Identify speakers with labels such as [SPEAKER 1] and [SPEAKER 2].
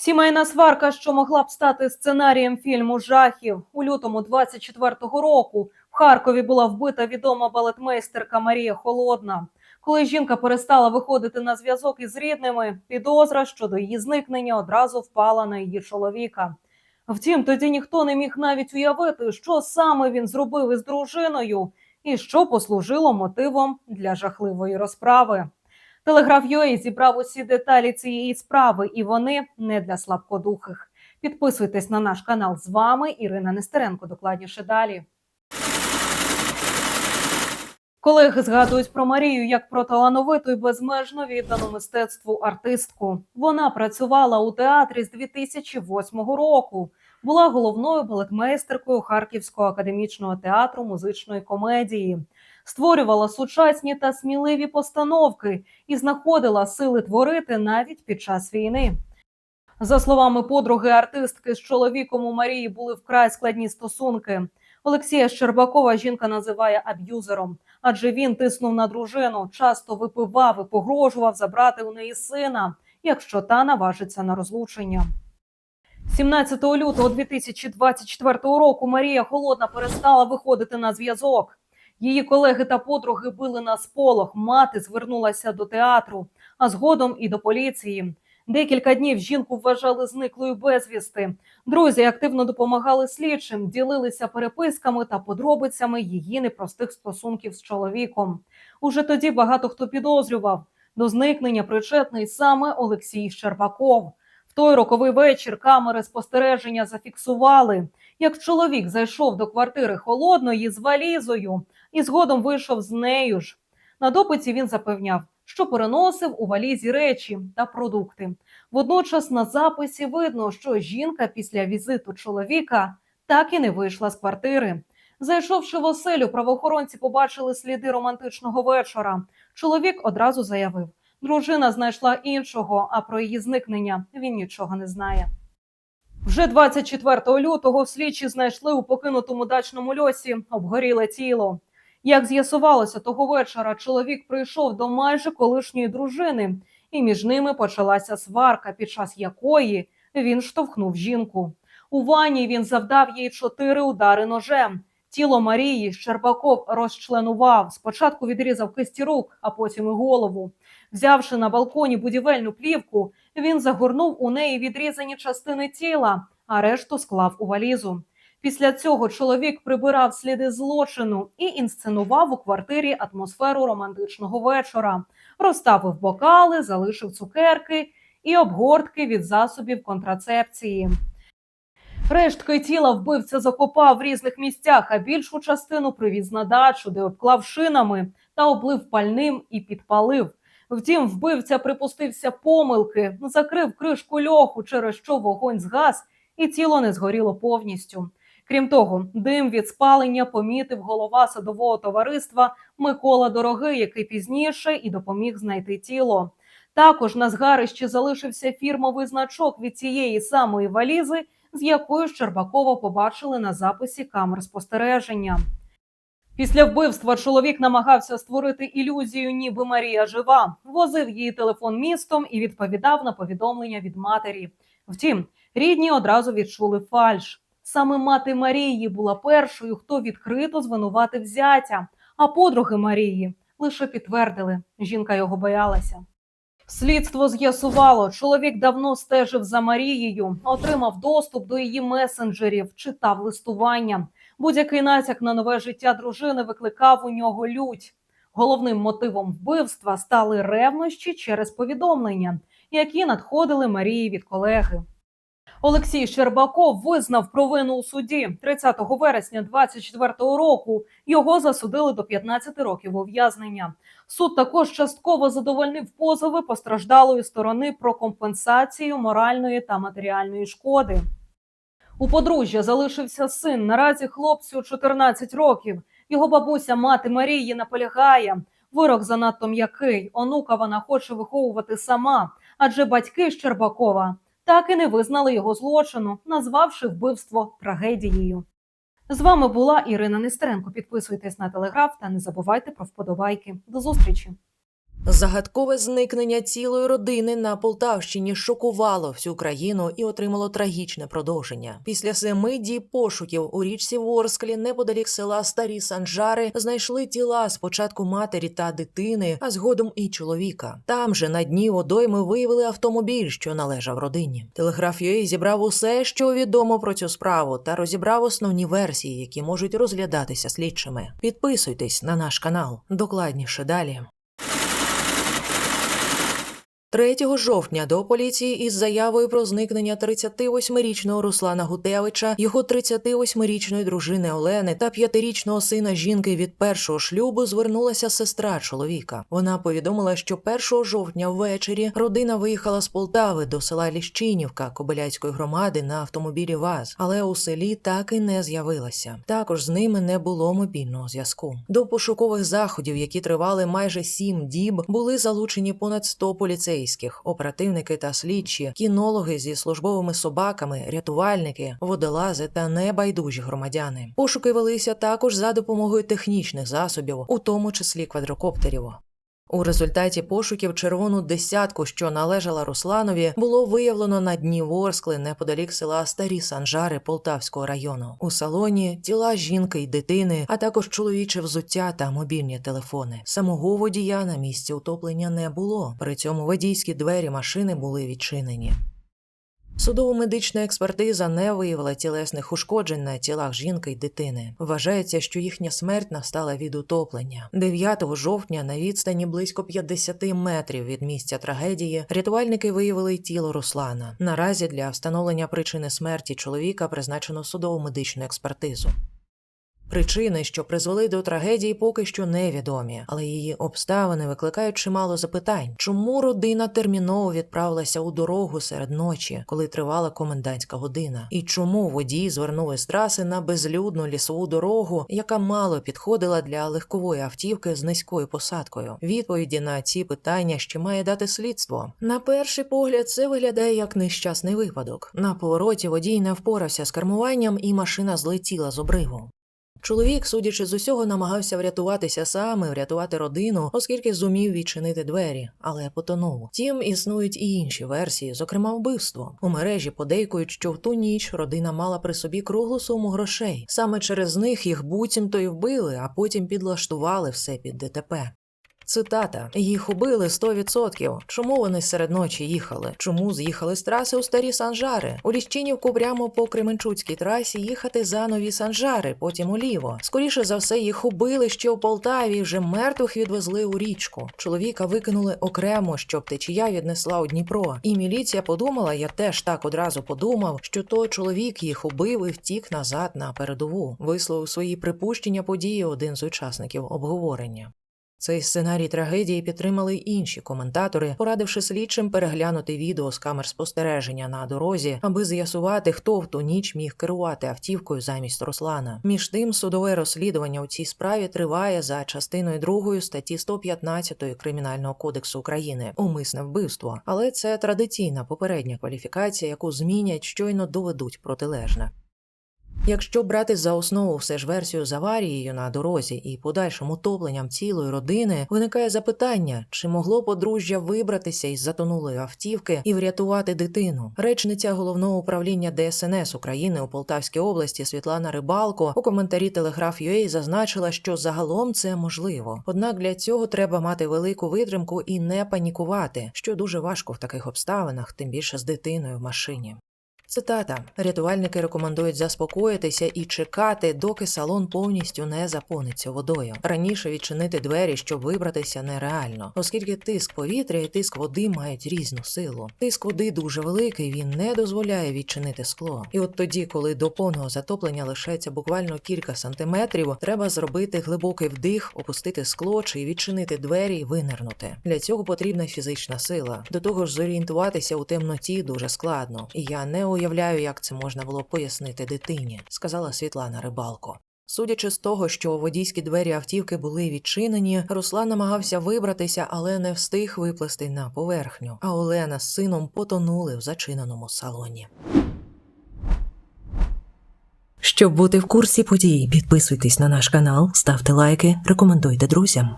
[SPEAKER 1] Сімейна сварка, що могла б стати сценарієм фільму жахів у лютому 24-го року. В Харкові була вбита відома балетмейстерка Марія Холодна. Коли жінка перестала виходити на зв'язок із рідними, підозра щодо її зникнення одразу впала на її чоловіка. Втім, тоді ніхто не міг навіть уявити, що саме він зробив із дружиною і що послужило мотивом для жахливої розправи. Телеграф UA зібрав усі деталі цієї справи, і вони не для слабкодухих. Підписуйтесь на наш канал з вами. Ірина Нестеренко. Докладніше далі. Колеги згадують про Марію як про талановиту і безмежно віддану мистецтву артистку. Вона працювала у театрі з 2008 року. Була головною балетмейстеркою Харківського академічного театру музичної комедії. Створювала сучасні та сміливі постановки і знаходила сили творити навіть під час війни. За словами подруги артистки з чоловіком у Марії були вкрай складні стосунки. Олексія Щербакова жінка називає аб'юзером, адже він тиснув на дружину, часто випивав і погрожував забрати у неї сина, якщо та наважиться на розлучення. 17 лютого 2024 року Марія Холодна перестала виходити на зв'язок. Її колеги та подруги били на сполох. Мати звернулася до театру, а згодом і до поліції. Декілька днів жінку вважали зниклою безвісти. Друзі активно допомагали слідчим, ділилися переписками та подробицями її непростих стосунків з чоловіком. Уже тоді багато хто підозрював до зникнення причетний саме Олексій Щербаков. В той роковий вечір камери спостереження зафіксували, як чоловік зайшов до квартири холодної з валізою і згодом вийшов з нею ж. На допиті він запевняв, що переносив у валізі речі та продукти. Водночас на записі видно, що жінка після візиту чоловіка так і не вийшла з квартири. Зайшовши в оселю, правоохоронці побачили сліди романтичного вечора. Чоловік одразу заявив, дружина знайшла іншого, а про її зникнення він нічого не знає. Вже 24 лютого слідчі знайшли у покинутому дачному льосі обгоріле тіло. Як з'ясувалося, того вечора чоловік прийшов до майже колишньої дружини, і між ними почалася сварка, під час якої він штовхнув жінку. У ванні він завдав їй чотири удари ножем. Тіло Марії Щербаков розчленував. Спочатку відрізав кисті рук, а потім і голову. Взявши на балконі будівельну плівку, він загорнув у неї відрізані частини тіла, а решту склав у валізу. Після цього чоловік прибирав сліди злочину і інсценував у квартирі атмосферу романтичного вечора, розставив бокали, залишив цукерки і обгортки від засобів контрацепції. Рештки тіла вбивця закопав в різних місцях, а більшу частину привіз на дачу, де обклав шинами та облив пальним і підпалив. Втім, вбивця припустився помилки, закрив кришку льоху, через що вогонь згас, і тіло не згоріло повністю. Крім того, дим від спалення помітив голова садового товариства Микола Дорогий, який пізніше і допоміг знайти тіло. Також на згарищі залишився фірмовий значок від цієї самої валізи, з якою Щербакова побачили на записі камер спостереження. Після вбивства чоловік намагався створити ілюзію, ніби Марія жива, возив її телефон містом і відповідав на повідомлення від матері. Втім, рідні одразу відчули фальш. Саме мати Марії була першою, хто відкрито звинуватив зятя, а подруги Марії лише підтвердили, жінка його боялася. Слідство з'ясувало, чоловік давно стежив за Марією, отримав доступ до її месенджерів, читав листування. Будь-який натяк на нове життя дружини викликав у нього лють. Головним мотивом вбивства стали ревнощі через повідомлення, які надходили Марії від колеги. Олексій Щербаков визнав провину у суді 30 вересня 24 року. Його засудили до 15 років ув'язнення. Суд також частково задовольнив позови постраждалої сторони про компенсацію моральної та матеріальної шкоди. У подружжя залишився син. Наразі хлопцю 14 років. Його бабуся, мати Марії, наполягає. Вирок занадто м'який. Онука вона хоче виховувати сама, адже батьки Щербакова так і не визнали його злочину, назвавши вбивство трагедією. З вами була Ірина Нестеренко. Підписуйтесь на телеграф та не забувайте про вподобайки. До зустрічі.
[SPEAKER 2] Загадкове зникнення цілої родини на Полтавщині шокувало всю країну і отримало трагічне продовження. Після семи діб пошуків у річці Ворсклі, неподалік села Старі Санжари, знайшли тіла спочатку матері та дитини, а згодом і чоловіка. Там же на дні водойми виявили автомобіль, що належав родині. Телеграф UA зібрав усе, що відомо про цю справу, та розібрав основні версії, які можуть розглядатися слідчими. Підписуйтесь на наш канал. Докладніше далі. 3 жовтня до поліції із заявою про зникнення 38-річного Руслана Гутевича, його 38-річної дружини Олени та 5-річного сина жінки від першого шлюбу звернулася сестра чоловіка. Вона повідомила, що 1 жовтня ввечері родина виїхала з Полтави до села Ліщинівка Кобиляцької громади на автомобілі ВАЗ, але у селі так і не з'явилася. Також з ними не було мобільного зв'язку. До пошукових заходів, які тривали майже сім діб, були залучені понад 100 поліцейських, оперативники та слідчі, кінологи зі службовими собаками, рятувальники, водолази та небайдужі громадяни. Пошуки велися також за допомогою технічних засобів, у тому числі квадрокоптерів. У результаті пошуків червону десятку, що належала Русланові, було виявлено на дні Ворскли неподалік села Старі Санжари Полтавського району. У салоні тіла жінки й дитини, а також чоловіче взуття та мобільні телефони. Самого водія на місці утоплення не було. При цьому водійські двері машини були відчинені. Судово-медична експертиза не виявила тілесних ушкоджень на тілах жінки й дитини. Вважається, що їхня смерть настала від утоплення. 9 жовтня на відстані близько 50 метрів від місця трагедії рятувальники виявили тіло Руслана. Наразі для встановлення причини смерті чоловіка призначено судово-медичну експертизу. Причини, що призвели до трагедії, поки що невідомі, але її обставини викликають чимало запитань. Чому родина терміново відправилася у дорогу серед ночі, коли тривала комендантська година? І чому водії звернули з траси на безлюдну лісову дорогу, яка мало підходила для легкової автівки з низькою посадкою? Відповіді на ці питання ще має дати слідство. На перший погляд, це виглядає як нещасний випадок. На повороті водій не впорався з кермуванням, і машина злетіла з обриву. Чоловік, судячи з усього, намагався врятуватися сам і врятувати родину, оскільки зумів відчинити двері, але потонув. Втім, існують і інші версії, зокрема вбивство. У мережі подейкують, що в ту ніч родина мала при собі круглу суму грошей. Саме через них їх буцімто й вбили, а потім підлаштували все під ДТП. Цитата: їх убили 100%. Чому вони серед ночі їхали? Чому з'їхали з траси у старі Санжари? У Ліщинівку прямо по Кременчуцькій трасі їхати за нові Санжари, потім уліво. Скоріше за все, їх убили ще у Полтаві. Вже мертвих відвезли у річку. Чоловіка викинули окремо, щоб течія віднесла у Дніпро. І міліція подумала, я теж так одразу подумав, що то чоловік їх убив і втік назад на передову. Висловив свої припущення події один з учасників обговорення. Цей сценарій трагедії підтримали й інші коментатори, порадивши слідчим переглянути відео з камер спостереження на дорозі, аби з'ясувати, хто в ту ніч міг керувати автівкою замість Руслана. Між тим, судове розслідування у цій справі триває за частиною 2 статті 115 Кримінального кодексу України умисне вбивство, але це традиційна попередня кваліфікація, яку змінять щойно доведуть протилежне. Якщо брати за основу все ж версію з аварією на дорозі і подальшим утопленням цілої родини, виникає запитання, чи могло подружжя вибратися із затонулої автівки і врятувати дитину. Речниця головного управління ДСНС України у Полтавській області Світлана Рибалко у коментарі Телеграф.UA зазначила, що загалом це можливо. Однак для цього треба мати велику витримку і не панікувати, що дуже важко в таких обставинах, тим більше з дитиною в машині. Цитата: рятувальники рекомендують заспокоїтися і чекати, доки салон повністю не заповниться водою. Раніше відчинити двері, щоб вибратися, нереально, оскільки тиск повітря і тиск води мають різну силу. Тиск води дуже великий, він не дозволяє відчинити скло. І от тоді, коли до повного затоплення лишається буквально кілька сантиметрів, треба зробити глибокий вдих, опустити скло чи відчинити двері і винирнути. Для цього потрібна фізична сила. До того ж, зорієнтуватися у темноті дуже складно, і я не уявляю, як це можна було пояснити дитині, сказала Світлана Рибалко. Судячи з того, що водійські двері автівки були відчинені, Руслан намагався вибратися, але не встиг виплисти на поверхню. А Олена з сином потонули в зачиненому салоні. Щоб бути в курсі подій, підписуйтесь на наш канал, ставте лайки, рекомендуйте друзям.